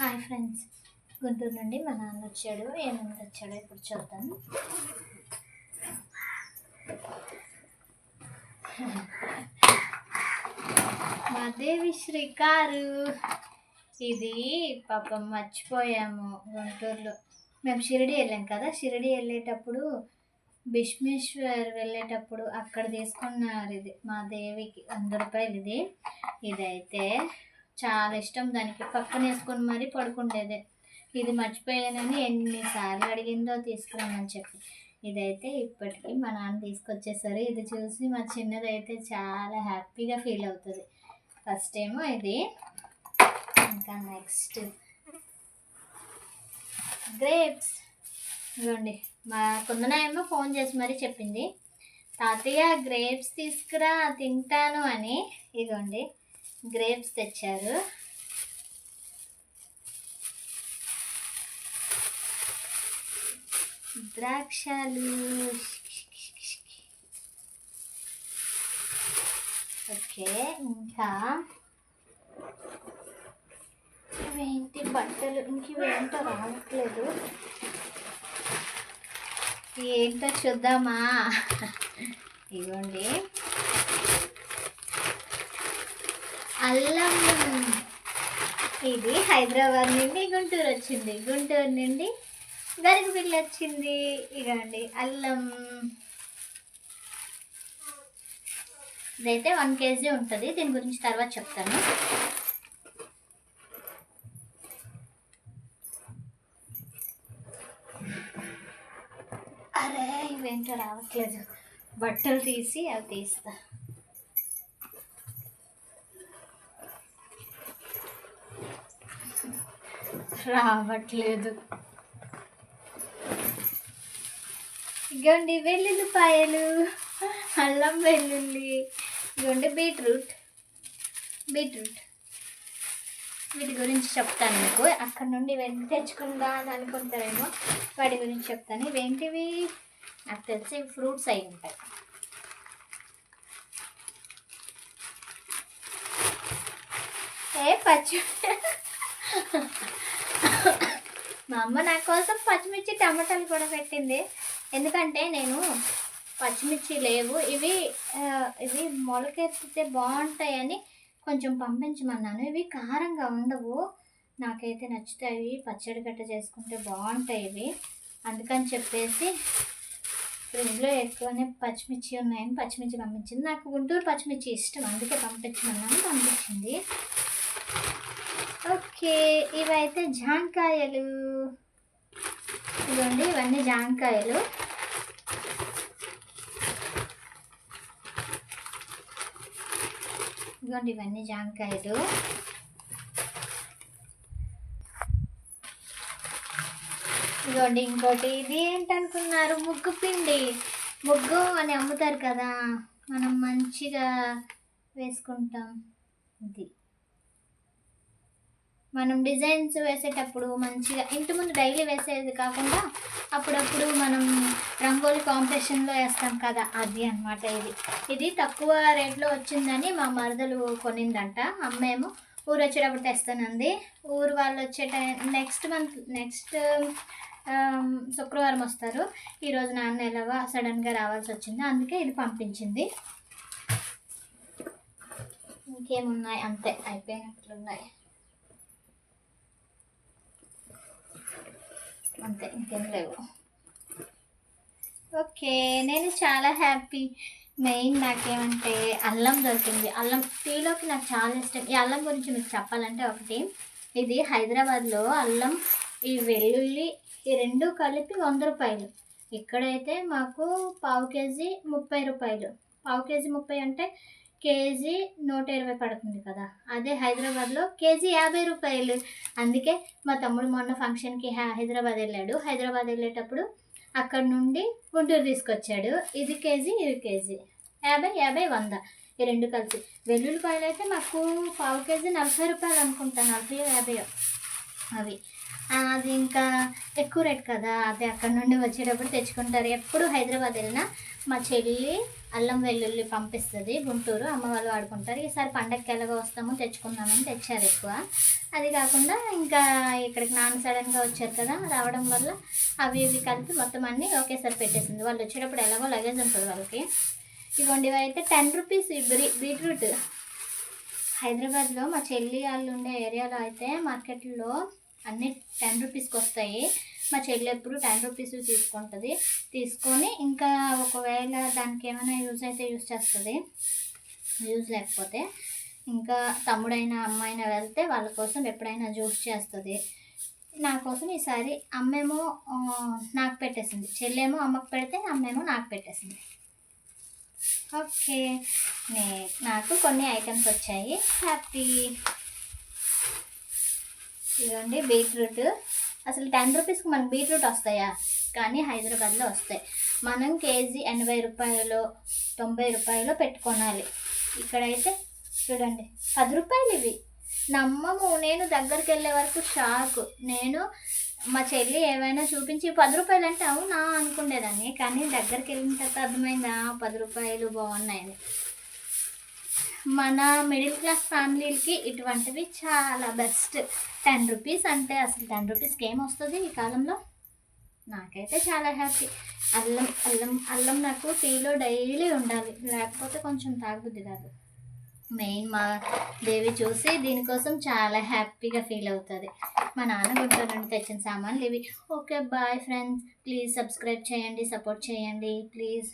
Hi friends. Guntur నుండి మా నాన్న వచ్చాడు. ఏమేమి వచ్చాడో ఇప్పుడు చూద్దాం. మా దేవి శ్రీకారు ఇది పాపం మర్చిపోయాము గుంటూరులో. మేము షిరిడి వెళ్ళాం కదా. షిరిడి వెళ్ళేటప్పుడు భీష్మేశ్వర్ వెళ్ళేటప్పుడు అక్కడ తీసుకున్నారు ఇది మా దేవికి. వంద రూపాయలు ఇది. ఇదైతే చాలా ఇష్టం దానికి. పక్కన వేసుకొని మరీ పడుకుండేది. ఇది మర్చిపోయానని ఎన్నిసార్లు అడిగిందో తీసుకురామని చెప్పి. ఇదైతే ఇప్పటికీ మా నాన్న తీసుకొచ్చేసారు. ఇది చూసి మా చిన్నదైతే చాలా హ్యాపీగా ఫీల్ అవుతుంది. ఫస్ట్ ఏమో ఇది. ఇంకా నెక్స్ట్ గ్రేప్స్. ఇవ్వండి మా కుందన ఏమో ఫోన్ చేసి మరీ చెప్పింది. తాతయ్య గ్రేప్స్ తీసుకురా తింటాను అని. ఇదిగోండి. గ్రేప్స్ తెచ్చారు. ద్రాక్షలు. ఓకే ఇంకా ఇవేంటి బట్టలు? ఇంక ఇవేంటో రావట్లేదు. ఏంటో చూద్దామా? ఇవ్వండి. అల్లం. ఇది హైదరాబాద్ నుండి గుంటూరు వచ్చింది. గుంటూరు నుండి గరికపిల్లి వచ్చింది. ఇదండి అల్లం. ఇదైతే వన్ కేజీ ఉంటుంది. దీని గురించి తర్వాత చెప్తాను. అరే ఇవేంటో రావట్లేదు. బట్టలు తీసి అవి తీస్తా. రావట్లేదు. ఇగోండి వెల్లుల్లిపాయలు అల్లం వెల్లుల్లి ఇగోండి బీట్రూట్. బీట్రూట్. వీటి గురించి చెప్తాను మీకు. అక్కడ నుండి ఇవన్నీ తెచ్చుకుందా అని అనుకుంటారేమో వాటి గురించి చెప్తాను. ఇవేంటివి నాకు తెలిసి ఫ్రూట్స్ అయి ఉంటాయి. ఏ పచ్చి మా అమ్మ నా కోసం పచ్చిమిర్చి టమాటాలు కూడా పెట్టింది. ఎందుకంటే నేను పచ్చిమిర్చి లేవు. ఇవి ఇవి మొలకెత్తితే బాగుంటాయని కొంచెం పంపించమన్నాను. ఇవి కారంగా ఉండవు. నాకైతే నచ్చుతాయి. పచ్చడి గట్ట చేసుకుంటే బాగుంటాయి ఇవి. అందుకని చెప్పేసి ఫ్రిడ్జ్లో ఎక్కువనే పచ్చిమిర్చి ఉన్నాయని పచ్చిమిర్చి పంపించింది. నాకు గుంటూరు పచ్చిమిర్చి ఇష్టం. అందుకే పంపించమన్నాను. పంపించింది. ఓకే ఇవైతే జాంకాయలు. ఇదిగోండి ఇవన్నీ జాంకాయలు. ఇదిగోండి ఇవన్నీ జాంకాయలు. ఇదిగోండి ఇంకోటి ఇది ఏంటనుకున్నారు? ముగ్గు పిండి. ముగ్గు అని అమ్ముతారు కదా మనం మంచిగా వేసుకుంటాం. ఇది. మనం డిజైన్స్ వేసేటప్పుడు మంచిగా ఇంటి ముందు డైలీ వేసేది కాకుండా అప్పుడప్పుడు మనం రంగోలీ కాంపిటీషన్లో వేస్తాం కదా అది అన్నమాట ఇది. ఇది తక్కువ రేట్లో వచ్చిందని మా మరదలు కొనిందంట. అమ్మేమో ఊరు వచ్చేటప్పుడు తెస్తానంది. ఊరు వాళ్ళు వచ్చే టైం నెక్స్ట్ మంత్ నెక్స్ట్ శుక్రవారం వస్తారు. ఈరోజు నాన్న ఎలాగో సడన్గా రావాల్సి వచ్చింది. అందుకే ఇది పంపించింది. ఇంకేమున్నాయి? అంతే అయిపోయినట్లున్నాయి. అంతే ఇంకేం లేవు ఓకే నేను చాలా హ్యాపీ. మెయిన్ నాకేమంటే అల్లం దొరికింది. అల్లం టీలోకి నాకు చాలా ఇష్టం. ఈ అల్లం గురించి మీకు చెప్పాలంటే ఒకటి ఇది హైదరాబాద్లో అల్లం ఈ వెల్లుల్లి ఈ రెండు కలిపి వంద రూపాయలు. ఇక్కడైతే మాకు పావు కేజీ ముప్పై రూపాయలు. పావు కేజీ ముప్పై అంటే కేజీ నూట ఇరవై పడుతుంది కదా. అదే హైదరాబాద్లో కేజీ యాభై రూపాయలు. అందుకే మా తమ్ముడు మొన్న ఫంక్షన్కి హైదరాబాద్ వెళ్ళాడు. హైదరాబాద్ వెళ్ళేటప్పుడు అక్కడ నుండి గుంటూరు తీసుకొచ్చాడు. ఇది కేజీ ఇది కేజీ. యాభై యాభై వంద. ఈ రెండు కలిసి. వెల్లుల్లిపాయలు అయితే మాకు పావు కేజీ నలభై రూపాయలు అనుకుంటా. నలభై యాభై అవి. అది ఇంకా ఎక్కువ రేట్ కదా అది అక్కడ నుండి వచ్చేటప్పుడు తెచ్చుకుంటారు. ఎప్పుడు హైదరాబాద్ వెళ్ళినా మా చెల్లి అల్లం వెల్లుల్లి పంపిస్తుంది గుంటూరు అమ్మ వాళ్ళు వాడుకుంటారు. ఈసారి పండగకి ఎలాగో వస్తామో తెచ్చుకుందామని తెచ్చారు ఎక్కువ. అది కాకుండా ఇంకా ఇక్కడికి నాన్న సడన్గా వచ్చారు కదా రావడం వల్ల అవి ఇవి కలిపి మొత్తం అన్నీ ఒకేసారి పెట్టేసింది. వాళ్ళు వచ్చేటప్పుడు ఎలాగో లగేజ్ ఉంటుంది వాళ్ళకి. ఇవ్వండి ఇవి అయితే టెన్ రూపీస్ బీట్రూట్. హైదరాబాద్లో మా చెల్లి వాళ్ళు ఉండే ఏరియాలో అయితే మార్కెట్లో అన్ని టెన్ రూపీస్కి వస్తాయి. మా చెల్లి ఎప్పుడు టెన్ రూపీస్ తీసుకుంటుంది. తీసుకొని ఇంకా ఒకవేళ దానికి ఏమైనా యూజ్ అయితే యూజ్ చేస్తుంది. యూజ్ లేకపోతే ఇంకా తమ్ముడైనా అమ్మాయినా వెళ్తే వాళ్ళ కోసం ఎప్పుడైనా జ్యూస్ చేస్తుంది. నా కోసం ఈసారి అమ్మేమో నాకు పెట్టేసింది. చెల్లేమో అమ్మకు పెడితే అమ్మేమో నాకు పెట్టేసింది. ఓకే. నే నాకు కొన్ని ఐటమ్స్ వచ్చాయి. హ్యాపీ ఇదండి బీట్రూట్. అసలు టెన్ రూపీస్కి మనకు బీట్రూట్ వస్తాయా? కానీ హైదరాబాద్లో వస్తాయి. మనం కేజీ ఎనభై రూపాయలు తొంభై రూపాయలు పెట్టుకోనాలి. ఇక్కడైతే చూడండి పది రూపాయలు ఇవి. నమ్మము నేను దగ్గరికి వెళ్ళే వరకు షాక్. నేను మా చెల్లి ఏమైనా చూపించి పది రూపాయలు అంటే అవునా అనుకునేదాన్ని కానీ దగ్గరికి వెళ్ళిన తర్వాత అర్థమైందా పది రూపాయలు బాగున్నాయని. మన మిడిల్ క్లాస్ ఫ్యామిలీలకి ఇటువంటివి చాలా బెస్ట్ టెన్ రూపీస్ అంటే అసలు టెన్ రూపీస్కి ఏం వస్తుంది ఈ కాలంలో? నాకైతే చాలా హ్యాపీ అల్లం అల్లం అల్లం నాకు టీలో డైలీ ఉండాలి. లేకపోతే కొంచెం తాగుద్ది కాదు. మెయిన్ మా దేవి చూసి దీనికోసం చాలా హ్యాపీగా ఫీల్ అవుతుంది. మా నాన్న గుంటూరు నుండి తెచ్చిన సామాన్లు ఇవి. Okay bye friends please subscribe చేయండి సపోర్ట్ చేయండి. ప్లీజ్